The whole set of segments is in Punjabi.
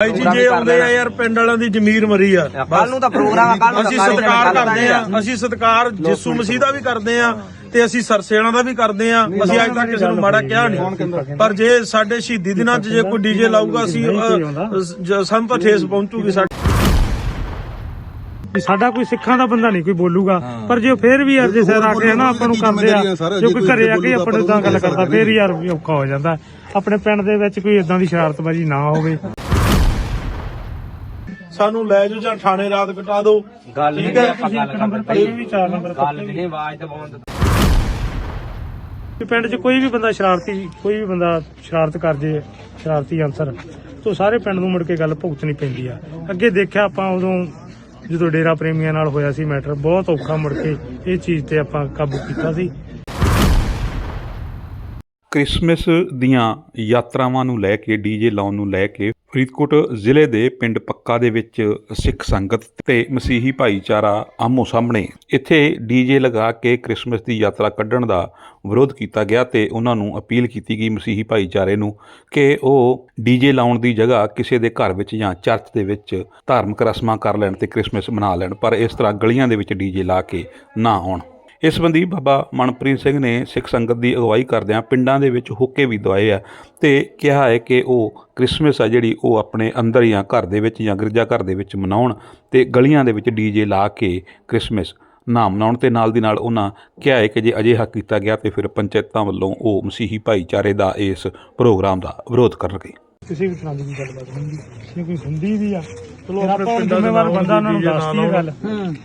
ਭਾਈ ਜੀ ਜੇ ਆਉਂਦੇ ਆ ਯਾਰ ਪਿੰਡ ਵਾਲਿਆਂ ਦੀ ਜ਼ਮੀਰ ਮਰੀ ਆ। ਕੱਲ ਨੂੰ ਤਾਂ ਪ੍ਰੋਗਰਾਮ ਆ ਕੱਲ ਨੂੰ ਅਸੀਂ ਸਤਿਕਾਰ ਕਰਦੇ ਆ ਅਸੀਂ ਸਤਿਕਾਰ ਯਿਸੂ ਮਸੀਹ ਦਾ ਵੀ ਕਰਦੇ ਆ ਤੇ ਅਸੀਂ ਸਰਸੇਣਾ ਦਾ ਵੀ ਕਰਦੇ ਆ। ਅਸੀਂ ਅੱਜ ਤੱਕ ਕਿਸੇ ਨੂੰ ਮਾੜਾ ਕਿਹਾ ਨਹੀਂ ਪਰ ਜੇ ਸਾਡੇ ਸ਼ਹੀਦੀ ਦਿਨਾਂ 'ਚ ਜੇ ਕੋਈ ਡੀਜੇ ਲਾਊਗਾ ਅਸੀਂ ਸਾਨੂੰ ਤਾਂ ਠੇਸ ਪਹੁੰਚੂਗੀ ਸਾਡੇ। ਵੀ ਸਾਡਾ ਕੋਈ ਸਿੱਖਾਂ ਦਾ ਬੰਦਾ ਨਹੀਂ ਕੋਈ ਬੋਲੂਗਾ। ਪਰ ਜੇ ਫੇਰ ਵੀ ਯਾਰ ਜੇ ਸਿਰ ਆ ਕੇ ਨਾ ਆਪਾਂ ਨੂੰ ਕਰਦੇ ਆ। ਜੋ ਕੋਈ ਘਰੇ ਆ ਕੇ ਆਪਾਂ ਨੂੰ ਇਦਾਂ ਗੱਲ ਕਰਦਾ ਫੇਰ ਯਾਰ ਵੀ ਔਖਾ ਹੋ ਜਾਂਦਾ। ਆਪਣੇ ਪਿੰਡ ਦੇ ਵਿੱਚ ਕੋਈ ਇਦਾਂ ਦੀ ਸ਼ਰਾਰਤਬਾਜ਼ੀ ਨਾ ਹੋਵੇ। ਸਾਨੂੰ ਲੈ ਜਾਓ ਜਾਂ ਥਾਣੇ ਰਾਤ ਕਟਾ ਦਿਓ। ਗੱਲ ਠੀਕ ਨਹੀਂ ਹੈ? ਆਪਾਂ ਗੱਲ ਨੰਬਰ ਕਰਦੇ ਪਈ ਵੀ 4 ਨੰਬਰ ਗੱਲ ਨਹੀਂ ਆਵਾਜ਼ ਦਬਾਉਣ ਦੀ ਪਿੰਡ 'ਚ ਕੋਈ ਵੀ ਬੰਦਾ ਸ਼ਰਾਰਤੀ ਕੋਈ ਵੀ ਬੰਦਾ ਸ਼ਰਾਰਤ ਕਰ ਜੇ ਸ਼ਰਾਰਤੀ ਅਨਸਰ ਤੋਂ ਸਾਰੇ ਪਿੰਡ ਨੂੰ ਮੁੜ ਕੇ ਗੱਲ ਭੁਗਤਣੀ ਪੈਂਦੀ ਆ। ਅੱਗੇ ਦੇਖਿਆ ਆਪਾਂ ਉਦੋਂ ਜਦੋਂ ਡੇਰਾ ਪ੍ਰੇਮੀਆਂ ਨਾਲ ਹੋਇਆ ਸੀ ਮੈਟਰ ਬਹੁਤ ਔਖਾ ਮੁੜ ਕੇ ਇਹ ਚੀਜ਼ ਤੇ ਆਪਾਂ ਕਾਬੂ ਕੀਤਾ ਸੀ। ਕ੍ਰਿਸਮਸ ਦੀਆਂ ਯਾਤਰਾਵਾਂ ਨੂੰ ਲੈ ਕੇ ਡੀਜੇ ਲਾਉਣ ਨੂੰ ਲੈ ਕੇ ਫਰੀਦਕੋਟ ਜ਼ਿਲ੍ਹੇ ਦੇ ਪਿੰਡ ਪੱਕਾ ਦੇ ਵਿੱਚ ਸਿੱਖ ਸੰਗਤ ਤੇ ਮਸੀਹੀ ਭਾਈਚਾਰਾ ਆਮੋ ਸਾਹਮਣੇ। ਇੱਥੇ ਡੀਜੇ ਲਗਾ ਕੇ ਕ੍ਰਿਸਮਸ ਦੀ ਯਾਤਰਾ ਕੱਢਣ ਦਾ ਵਿਰੋਧ ਕੀਤਾ ਗਿਆ ਤੇ ਉਹਨਾਂ ਨੂੰ ਅਪੀਲ ਕੀਤੀ ਗਈ ਮਸੀਹੀ ਭਾਈਚਾਰੇ ਨੂੰ ਕਿ ਉਹ ਡੀਜੇ ਲਾਉਣ ਦੀ ਜਗ੍ਹਾ ਕਿਸੇ ਦੇ ਘਰ ਵਿੱਚ ਜਾਂ ਚਰਚ ਦੇ ਵਿੱਚ ਧਾਰਮਿਕ ਰਸਮਾਂ ਕਰ ਲੈਣ ਤੇ ਕ੍ਰਿਸਮਸ ਮਨਾ ਲੈਣ, ਪਰ ਇਸ ਤਰ੍ਹਾਂ ਗਲੀਆਂ ਦੇ ਵਿੱਚ ਡੀਜੇ ਲਾ ਕੇ ਨਾ ਆਉਣ। ਇਸ ਸੰਬੰਧੀ ਬਾਬਾ ਮਨਪ੍ਰੀਤ ਸਿੰਘ ਨੇ ਸਿੱਖ ਸੰਗਤ ਦੀ ਅਗਵਾਈ ਕਰਦਿਆਂ ਪਿੰਡਾਂ ਦੇ ਵਿੱਚ ਹੁੱਕੇ ਵੀ ਦਵਾਏ ਆ ਤੇ ਕਿਹਾ ਹੈ ਕਿ ਉਹ ਕ੍ਰਿਸਮਸ ਆ ਜਿਹੜੀ ਉਹ ਆਪਣੇ ਅੰਦਰ ਜਾਂ ਘਰ ਦੇ ਵਿੱਚ ਜਾਂ ਗਿਰਜਾ ਘਰ ਦੇ ਵਿੱਚ ਮਨਾਉਣ ਤੇ ਗਲੀਆਂ ਦੇ ਵਿੱਚ ਡੀਜੇ ਲਾ ਕੇ ਕ੍ਰਿਸਮਸ ਨਾ ਮਨਾਉਣ ਤੇ ਨਾਲ ਦੀ ਨਾਲ ਉਹਨਾਂ ਕਿਹਾ ਹੈ ਕਿ ਜੇ ਅਜਿਹਾ ਕੀਤਾ ਗਿਆ ਤੇ ਫਿਰ ਪੰਚਾਇਤਾਂ ਵੱਲੋਂ ਉਹ ਮਸੀਹੀ ਭਾਈਚਾਰੇ ਦਾ ਇਸ ਪ੍ਰੋਗਰਾਮ ਦਾ ਵਿਰੋਧ ਕਰਨਗੇ। ਕਿਸੇ ਵੀ ਤਰ੍ਹਾਂ ਦੀ ਗੱਲਬਾਤ ਹੁੰਦੀ ਜੇ ਕੋਈ ਹੁੰਦੀ ਵੀ ਆ ਚਲੋ ਆਪਣੇ ਆਪਾਂ ਪਿੰਡਾਂ ਦੇ ਜ਼ਿੰਮੇਵਾਰ ਬੰਦਾ ਉਹਨਾਂ ਨੂੰ ਦੱਸਦੀ ਹੈ ਗੱਲ।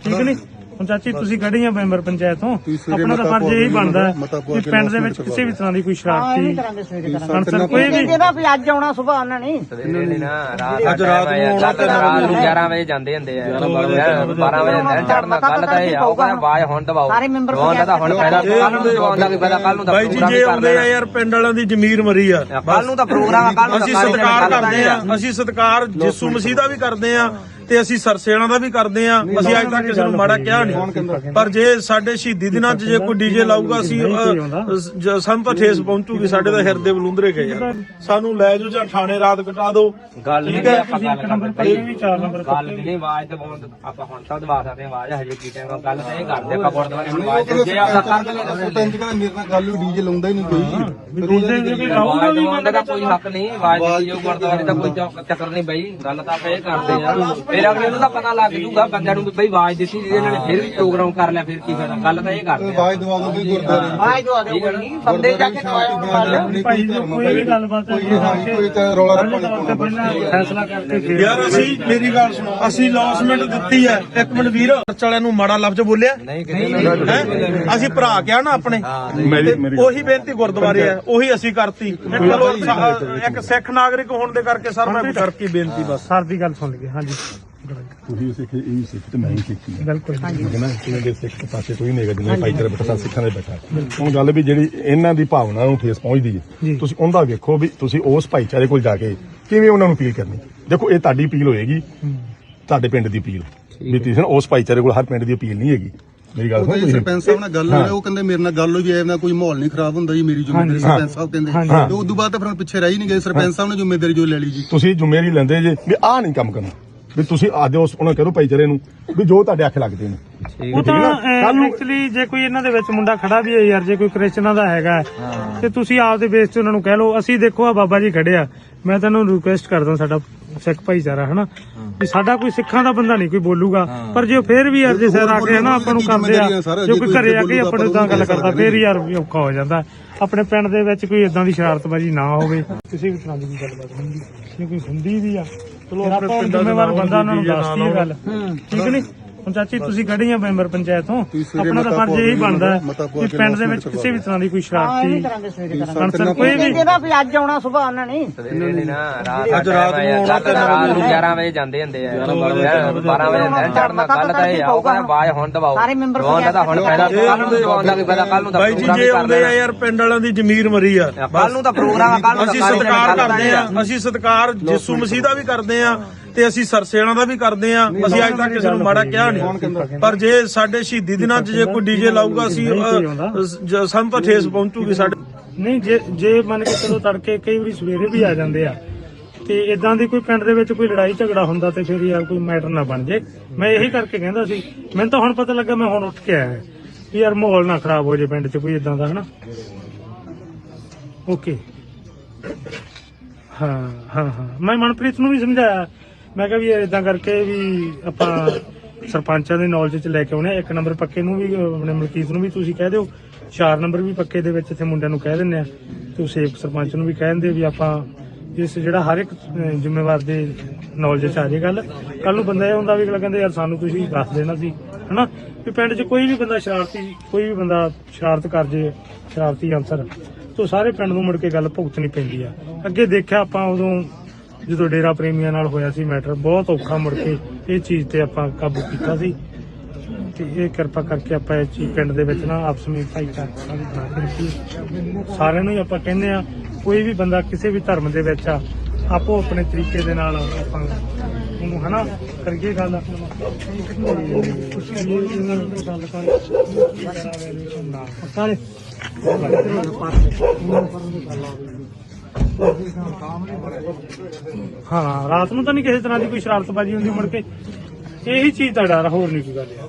ਠੀਕ ਨਹੀਂ? ਹੁਣ ਚਾਚੀ ਤੁਸੀਂ ਖੜੀ ਆ ਮੈਂਬਰ ਪੰਚਾਇਤ ਤੋਂ। ਆਪਣਾ ਤਾਂ ਫਰਜ਼ ਇਹੀ ਬਣਦਾ ਹੈ ਕਿ ਪਿੰਡ ਦੇ ਵਿੱਚ ਕਿਸੇ ਵੀ ਤਰ੍ਹਾਂ ਦੀ ਕੋਈ ਸ਼ਰਾਰਤੀ ਅਨਸਰ ਕੋਈ ਵੀ ਜਿਹਦਾ ਵੀ ਅੱਜ ਆਉਣਾ ਸਵੇਰ ਉਹਨਾਂ ਨੇ ਅੱਜ ਰਾਤ ਨੂੰ ਆਉਣਾ ਤੇ ਰਾਤ ਨੂੰ 11 ਵਜੇ ਜਾਂਦੇ ਹੁੰਦੇ ਆ। 12 ਵਜੇ ਦਿਨ ਚੜਨਾ ਕੱਲ ਤਾਂ ਇਹ ਆਊਗਾ ਆਵਾਜ਼ ਹੁਣ। ਦਬਾਓ। ਸਾਰੇ ਮੈਂਬਰ ਦਬਾਉਣ ਦਾ ਹੁਣ ਫਾਇਦਾ ਕੱਲ ਦਾ ਕੀ ਫਾਇਦਾ ਕੱਲ ਨੂੰ ਤਾਂ ਭਾਈ ਜੀ ਪ੍ਰੋਗਰਾਮ ਜੇ ਆਉਂਦੇ ਆ ਯਾਰ ਪਿੰਡ ਵਾਲਿਆਂ ਦੀ ਜ਼ਮੀਰ ਮਰੀ ਆ ਕੱਲ ਨੂੰ ਤਾਂ ਪ੍ਰੋਗਰਾਮ ਆ ਕੱਲ ਨੂੰ ਅਸੀਂ ਸਤਿਕਾਰ ਕਰਦੇ ਆ ਅਸੀਂ ਸਤਿਕਾਰ ਯਿਸੂ ਮਸੀਹ ਦਾ ਵੀ ਕਰਦੇ ਆ। ਤੇ ਅਸੀਂ ਸਰਸੇਣਾ ਦਾ ਵੀ ਕਰਦੇ ਆ ਅਸੀਂ ਅੱਜ ਤੱਕ ਕਿਸੇ ਨੂੰ ਮਾੜਾ ਕਿਹਾ ਨਹੀਂ। ਪਰ ਜੇ ਸਾਡੇ ਸ਼ਹੀਦੀ ਦਿਨਾਂ 'ਚ ਜੇ ਕੋਈ ਡੀਜੇ ਲਾਊਗਾ ਅਸੀਂ ਸਾਨੂੰ ਤਾਂ ਠੇਸ ਪਹੁੰਚੂਗੀ ਸਾਡੇ ਤਾਂ ਹਿਰਦੇ ਬਲੂੰਦਰੇ ਗਏ ਆ। ਸਾਨੂੰ ਲੈ ਜਾਓ ਜਾਂ ਥਾਣੇ ਰਾਤ ਕਟਾ ਦਿਓ। ਗੱਲ ਨਹੀਂ ਆਪਾਂ ਗੱਲ ਨੰਬਰ ਪਈ ਵੀ 4 ਨੰਬਰ ਗੱਲ ਨਹੀਂ ਆਵਾਜ਼ ਦਬਾਉਣ ਆਪਾਂ ਹੁਣ ਤਾਂ ਦਬਾ ਸਕਦੇ ਆਵਾਜ਼ ਹਜੇ ਕੀ ਟਾਈਮ ਗੱਲ ਤਾਂ ਇਹ ਕਰਦੇ ਆਪਾਂ ਗੁਰਦੁਆਰੇ ਨੂੰ ਆਵਾਜ਼ ਜੇ ਆਪਾਂ। ਕਰ ਦਈਏ ਤਾਂ ਟੈਂਟ ਕਹਿੰਦਾ ਮੇਰੇ ਨਾਲ ਗੱਲ ਡੀਜੇ ਲਾਉਂਦਾ ਹੀ ਨਹੀਂ ਕੋਈ। ਦੂਜੇ ਜੇ ਕੋਈ ਲਾਊਗਾ ਆਵਾਜ਼ ਵੀ ਦਬਾਉਣ ਦਾ ਕੋਈ ਹੱਕ ਨਹੀਂ ਆਵਾਜ਼ ਦੀ ਜੋ ਗੁਰਦੁਆਰੇ ਦਾ ਕੋਈ ਚੱਕ- ਚੱਕਰ ਨਹੀਂ ਬਈ ਗੱਲ ਤਾਂ ਆਪਾਂ ਇਹ ਕਰਦੇ ਆ ਫਿਰ ਅਗਲੇ ਨੂੰ ਤਾਂ ਪਤਾ ਲੱਗ ਜੂਗਾ ਬੰਦਿਆਂ ਨੂੰ ਵੀ ਬਈ ਆਵਾਜ਼ ਦਿੱਤੀ ਜਿਹਦੇ ਨਾਲ ਫਿਰ ਵੀ ਪ੍ਰੋਗਰਾਮ ਕਰ ਲਿਆ ਫਿਰ ਕੀ ਫਾਇਦਾ ਗੱਲ ਤਾਂ ਇਹ ਕਰਦੇ ਆ। ਆਵਾਜ਼ ਦਵਾ ਦੋ ਵੀ ਗੁਰਦਾਰੇ ਆਏ ਜੋ ਆਦੇ ਕੋਈ ਨਹੀਂ ਬੰਦੇ ਜਾ ਕੇ ਭਾਈ ਜੀ ਕੋਈ ਗੱਲਬਾਤ ਹੈ ਕੋਈ ਤਾਂ ਰੌਲਾ ਰੱਪਾ ਨਹੀਂ ਪਹਿਲਾਂ ਫੈਸਲਾ ਕਰਕੇ ਫਿਰ ਯਾਰ ਅਸੀਂ ਮੇਰੀ ਗੱਲ ਸੁਣੋ ਅਸੀਂ ਲੌਸਮੈਂਟ ਦਿੱਤੀ ਹੈ। ਇੱਕ ਮਿੰਟ ਵੀਰ ਚਰਚ ਵਾਲਿਆਂ ਨੂੰ ਮਾੜਾ ਲਫ਼ਜ਼ ਬੋਲਿਆ? ਨਹੀਂ? ਅਸੀਂ ਭਰਾ ਕਿਹਾ ਨਾ ਆਪਣੇ। ਉਹੀ ਬੇਨਤੀ ਗੁਰਦੁਆਰੇ ਆ ਉਹੀ ਅਸੀਂ ਕਰਤੀ। ਚਲੋ ਇੱਕ ਸਿੱਖ ਨਾਗਰਿਕ ਹੋਣ ਦੇ ਕਰਕੇ ਸਰ ਮੈਂ ਕਰਕੇ ਬੇਨਤੀ ਬਸ। ਸਰ ਦੀ ਗੱਲ ਸੁਣ ਲਈਏ ਹਾਂਜੀ। ਤੁਸੀਂ ਸਿੱਖ ਇਹ ਸਿੱਖ ਤੇ ਮੈਂ ਹੀ ਸਿੱਖੀ ਬਿਲਕੁਲ। ਠੀਕ ਹੈ ਨਾ? ਇਹਨਾਂ ਦੇ ਸਿੱਖ ਪਾਸੇ ਕੋਈ ਨਹੀਂ ਹੈਗਾ ਜਿੰਨੇ ਭਾਈਚਾਰੇ ਬੈਠਾ ਸਭ ਸਿੱਖਾਂ ਦੇ ਬੈਠਾ। ਹੁਣ ਗੱਲ ਵੀ ਜਿਹੜੀ ਇਹਨਾਂ ਦੀ ਭਾਵਨਾ ਨੂੰ ਠੇਸ ਪਹੁੰਚਦੀ ਹੈ। ਤੁਸੀਂ ਉਹਦਾ ਵੇਖੋ ਵੀ ਤੁਸੀਂ ਉਸ ਭਾਈਚਾਰੇ ਕੋਲ ਜਾ ਕੇ ਕਿਵੇਂ ਉਹਨਾਂ ਨੂੰ ਅਪੀਲ ਕਰਨੀ। ਦੇਖੋ ਇਹ ਤੁਹਾਡੀ ਅਪੀਲ ਹੋਏਗੀ। ਤੁਹਾਡੇ ਪਿੰਡ ਦੀ ਅਪੀਲ ਵੀ ਤੁਸੀਂ ਨਾ ਉਸ ਭਾਈਚਾਰੇ ਕੋਲ ਹਰ ਪਿੰਡ ਦੀ ਅਪੀਲ ਨਹੀਂ ਹੈਗੀ। ਮੇਰੀ ਗੱਲ ਸੁਣੋ ਉਹ ਤੁਸੀਂ। ਸਰਪੰਚ ਸਾਹਿਬ ਨਾਲ ਗੱਲ ਹੋਈ ਉਹ ਕਹਿੰਦੇ ਮੇਰੇ ਨਾਲ ਗੱਲ ਹੋਈ ਐ ਨਾ ਕੋਈ ਮਾਹੌਲ ਨਹੀਂ ਖਰਾਬ ਹੁੰਦਾ ਜੀ ਮੇਰੀ ਜ਼ਿੰਮੇਵਾਰੀ ਸਰਪੰਚ ਸਾਹਿਬ ਕਹਿੰਦੇ। ਤੇ ਉਸ ਤੋਂ ਬਾਅਦ ਤਾਂ ਫਿਰ ਪਿੱਛੇ ਰਹਿ ਹੀ ਨਹੀਂ ਗਏ ਸਰਪੰਚ ਸਾਹਿਬ ਨੇ ਜ਼ਿੰਮੇਵਾਰੀ ਜੋ ਲੈ ਲਈ ਜੀ। ਤੁਸੀਂ ਜ਼ਿੰਮੇਵਾਰੀ ਲੈਂਦੇ ਜੇ ਵੀ ਆਹ ਨਹੀਂ ਕੰਮ ਕਰਨਾ। ਵੀ ਤੁਸੀਂ ਆਦੇ ਉਸ ਉਹਨਾਂ ਕਰੋ ਭਾਈਚਾਰੇ ਨੂੰ ਵੀ ਜੋ ਤੁਹਾਡੇ ਅੱਖ ਲੱਗਦੇ ਨੇ। ਉਹ ਤਾਂ ਐਕਚੁਅਲੀ ਜੇ ਕੋਈ ਇਹਨਾਂ ਦੇ ਵਿੱਚ ਮੁੰਡਾ ਖੜਾ ਵੀ ਹੈ ਯਾਰ ਜੇ ਕੋਈ ਕ੍ਰਿਸਚਨਾਂ ਦਾ ਹੈਗਾ ਤੇ ਤੁਸੀਂ ਆਪਦੇ ਬੇਸ ਤੇ ਉਹਨਾਂ ਨੂੰ ਕਹਿ ਲਓ ਅਸੀਂ ਦੇਖੋ ਆ ਬਾਬਾ ਜੀ ਖੜੇ ਆ। ਮੈਂ ਤੈਨੂੰ ਰਿਕੁਐਸਟ ਕਰਦਾ ਸਾਡਾ ਸਿੱਖ ਭਾਈਚਾਰਾ ਹਨਾ? ਵੀ ਸਾਡਾ ਕੋਈ ਸਿੱਖਾਂ ਦਾ ਬੰਦਾ ਨਹੀਂ ਕੋਈ ਬੋਲੂਗਾ। ਪਰ ਜੇ ਫੇਰ ਵੀ ਯਾਰ ਜੇ ਸਿਰ ਆ ਕੇ ਹਨਾ ਆਪਾਂ ਨੂੰ ਕਰਦੇ ਆ। ਜੋ ਕੋਈ ਘਰੇ ਆ ਕੇ ਆਪਾਂ ਨੂੰ ਇਦਾਂ ਗੱਲ ਕਰਦਾ ਫੇਰ ਯਾਰ ਵੀ ਔਖਾ ਹੋ ਜਾਂਦਾ। ਆਪਣੇ ਪਿੰਡ ਦੇ ਵਿੱਚ ਕੋਈ ਇਦਾਂ ਦੀ ਸ਼ਰਾਰਤਬਾਜ਼ੀ ਨਾ ਹੋਵੇ। ਕਿਸੇ ਵੀ ਤਰ੍ਹਾਂ ਦੀ ਗੱਲਬਾਤ ਹੁੰਦੀ? ਜੇ ਕੋਈ ਹੁੰਦੀ ਵੀ ਆ। ਚਲੋ ਆਪਣੇ ਪਿੰਡਾਂ ਦੇ ਜ਼ਿੰਮੇਵਾਰ ਬੰਦਾ ਉਹਨਾਂ ਨੂੰ ਦੱਸਦੀ ਹੈ ਗੱਲ। ਠੀਕ ਨਹੀਂ ਹੁਣ ਚਾਚੀ ਤੁਸੀਂ ਖੜੀ ਆ ਮੈਂਬਰ ਪੰਚਾਇਤ ਤੋਂ? ਆਪਣਾ ਤਾਂ ਫਰਜ਼ ਇਹੀ ਬਣਦਾ ਹੈ ਕਿ ਪਿੰਡ ਦੇ ਵਿੱਚ ਕਿਸੇ ਵੀ ਤਰ੍ਹਾਂ ਦੀ ਕੋਈ ਸ਼ਰਾਰਤੀ ਕਰਾਂਗੇ ਸਵੇਰੇ ਕਰਾਂਗੇ। ਅਨਸਰ ਕੋਈ ਵੀ ਜਿਹਦਾ ਵੀ ਅੱਜ ਆਉਣਾ ਸਵੇਰ ਉਹਨਾਂ ਨੇ ਸਵੇਰੇ ਨਹੀਂ ਨਾ ਰਾਤ ਅੱਜ ਰਾਤ ਨੂੰ ਆਉਣਾ ਤੇ ਰਾਤ ਨੂੰ 11 ਵਜੇ ਜਾਂਦੇ ਹੁੰਦੇ ਆ। 12 ਵਜੇ ਦਿਨ ਚੜਨਾ ਕੱਲ ਤਾਂ ਇਹ ਆਊਗਾ ਆਵਾਜ਼ ਹੁਣ ਦਬਾਓ। ਸਾਰੇ ਮੈਂਬਰ ਦਬਾਉਣ ਦਾ ਹੁਣ ਫਾਇਦਾ ਕੱਲ ਨੂੰ ਦਬਾਉਣ ਦਾ ਫਾਇਦਾ ਕੱਲ ਨੂੰ ਤਾਂ ਭਾਈ ਜੀ ਪ੍ਰੋਗਰਾਮ ਜੇ ਆਉਂਦੇ ਆ ਯਾਰ ਪਿੰਡ ਵਾਲਿਆਂ ਦੀ ਜ਼ਮੀਰ ਮਰੀ ਆ ਕੱਲ ਨੂੰ ਤਾਂ ਪ੍ਰੋਗਰਾਮ ਆ ਕੱਲ ਨੂੰ ਅਸੀਂ ਸਤਿਕਾਰ ਕਰਦੇ ਆ ਅਸੀਂ ਸਤਿਕਾਰ ਯਿਸੂ ਮਸੀਹ ਦਾ ਵੀ ਕਰਦੇ ਆ। ਤੇ ਅਸੀਂ ਸਰਸੇਣਾ ਦਾ ਵੀ ਕਰਦੇ ਆ ਅਸੀਂ ਅੱਜ ਤੱਕ ਕਿਸੇ ਨੂੰ ਮਾੜਾ ਕਿਹਾ ਨਹੀਂ। ਪਰ ਜੇ ਸਾਡੇ ਸ਼ਹੀਦੀ ਦਿਨਾਂ 'ਚ ਜੇ ਕੋਈ ਡੀਜੇ ਲਾਊਗਾ ਅਸੀਂ ਸਾਨੂੰ ਤਾਂ ਠੇਸ ਪਹੁੰਚੂਗੀ ਸਾਡੇ। ਨਹੀਂ ਜੇ ਜੇ ਮੰਨ ਕੇ ਚਲੋ ਤੜਕੇ ਕਈ ਵਾਰੀ ਸਵੇਰੇ ਵੀ ਆ ਜਾਂਦੇ ਆ ਤੇ ਇਦਾਂ ਦੀ ਕੋਈ ਪਿੰਡ ਦੇ ਵਿੱਚ ਕੋਈ ਲੜਾਈ ਝਗੜਾ ਹੁੰਦਾ ਤੇ ਫਿਰ ਯਾਰ ਕੋਈ ਮੈਟਰ ਨਾ ਬਣ ਜੇ। ਮੈਂ ਇਹੀ ਕਰਕੇ ਕਹਿੰਦਾ ਸੀ ਮੈਨੂੰ ਤਾਂ ਹੁਣ ਪਤਾ ਲੱਗਾ ਮੈਂ ਹੁਣ ਉੱਠ ਕੇ ਆਇਆ। ਵੀ ਯਾਰ ਮਾਹੌਲ ਨਾ ਖਰਾਬ ਹੋ ਜੇ ਪਿੰਡ 'ਚ ਕੋਈ ਇਦਾਂ ਦਾ ਹਨਾ? ਓਕੇ। ਹਾਂ ਹਾਂ ਹਾਂ। ਮੈਂ ਮਨਪ੍ਰੀਤ ਨੂੰ ਵੀ ਸਮਝਾਇਆ ਮੈਂ ਕਿਹਾ ਵੀ ਇਦਾਂ ਕਰਕੇ ਵੀ ਆਪਾਂ ਸਰਪੰਚਾਂ ਦੇ ਨੌਲੇਜ ਚ ਲੈ ਕੇ ਆਉਣੇ ਆ। ਇੱਕ ਨੰਬਰ ਪੱਕੇ ਨੂੰ ਵੀ, ਆਪਣੇ ਮਲਕੀਤ ਨੂੰ ਵੀ ਤੁਸੀਂ ਕਹਿ ਦਿਓ। ਚਾਰ ਨੰਬਰ ਵੀ ਪੱਕੇ ਦੇ ਵਿੱਚ ਇੱਥੇ ਮੁੰਡਿਆਂ ਨੂੰ ਕਹਿ ਦਿੰਨੇ ਆ। ਤੇ ਸੇਵਕ ਸਰਪੰਚ ਨੂੰ ਵੀ ਕਹਿ ਦਿੰਦੇ ਵੀ ਆਪਾਂ ਇਸ ਜਿਹੜਾ ਹਰ ਇੱਕ ਜ਼ਿੰਮੇਵਾਰ ਦੇ ਨੌਲੇਜ ਚ ਆ ਜੇ ਗੱਲ। ਕੱਲ ਨੂੰ ਬੰਦਾ ਇਹ ਹੁੰਦਾ ਵੀ ਅਗਲਾ ਕਹਿੰਦੇ, ਯਾਰ ਸਾਨੂੰ ਤੁਸੀਂ ਦੱਸ ਦੇਣਾ ਸੀ। ਹਨਾ? ਵੀ ਪਿੰਡ 'ਚ ਕੋਈ ਵੀ ਬੰਦਾ ਸ਼ਰਾਰਤੀ, ਕੋਈ ਵੀ ਬੰਦਾ ਸ਼ਰਾਰਤ ਕਰ ਜੇ, ਸ਼ਰਾਰਤੀ ਅਨਸਰ, ਤੋਂ ਸਾਰੇ ਪਿੰਡ ਨੂੰ ਮੁੜ ਕੇ ਗੱਲ ਭੁਗਤਣੀ ਪੈਂਦੀ ਆ। ਅੱਗੇ ਦੇਖਿਆ ਆਪਾਂ ਉਦੋਂ ਜਦੋਂ ਡੇਰਾ ਪ੍ਰੇਮੀਆਂ ਨਾਲ ਹੋਇਆ ਸੀ ਮੈਟਰ, ਬਹੁਤ ਔਖਾ ਮੁੜ ਕੇ ਇਹ ਚੀਜ਼ ਤੇ ਆਪਾਂ ਕਾਬੂ ਕੀਤਾ ਸੀ। ਤੇ ਇਹ ਕਿਰਪਾ ਕਰਕੇ ਆਪਾਂ ਇਹ ਚੀਜ਼ ਪਿੰਡ ਦੇ ਵਿੱਚ ਨਾ ਆਪਸ ਵਿੱਚ ਭਾਈਚਾਰਾ ਦੀ ਬਣਾ ਕੇ ਰੱਖੀਏ ਸਾਰਿਆਂ ਨੂੰ ਹੀ ਆਪਾਂ ਕਹਿੰਦੇ ਆ ਕੋਈ ਵੀ ਬੰਦਾ ਕਿਸੇ ਵੀ ਧਰਮ ਦੇ ਵਿੱਚ ਆ, ਆਪੋ ਆਪਣੇ ਤਰੀਕੇ ਦੇ ਨਾਲ ਆਪਾਂ ਉਹਨੂੰ ਹਨਾ ਕਰੀਏ ਗੱਲ। ਗੱਲ ਕਰ ਹਾਂ, ਰਾਤ ਨੂੰ ਤਾਂ ਨਹੀਂ ਕਿਸੇ ਤਰ੍ਹਾਂ ਦੀ ਕੋਈ ਸ਼ਰਾਰਤਬਾਜ਼ੀ ਹੁੰਦੀ ਮੁੜ ਕੇ। ਇਹੀ ਚੀਜ਼ ਦਾ ਡਰ ਹੋਰ ਨਹੀਂ ਕੋਈ ਗੱਲ ਯਾਰ।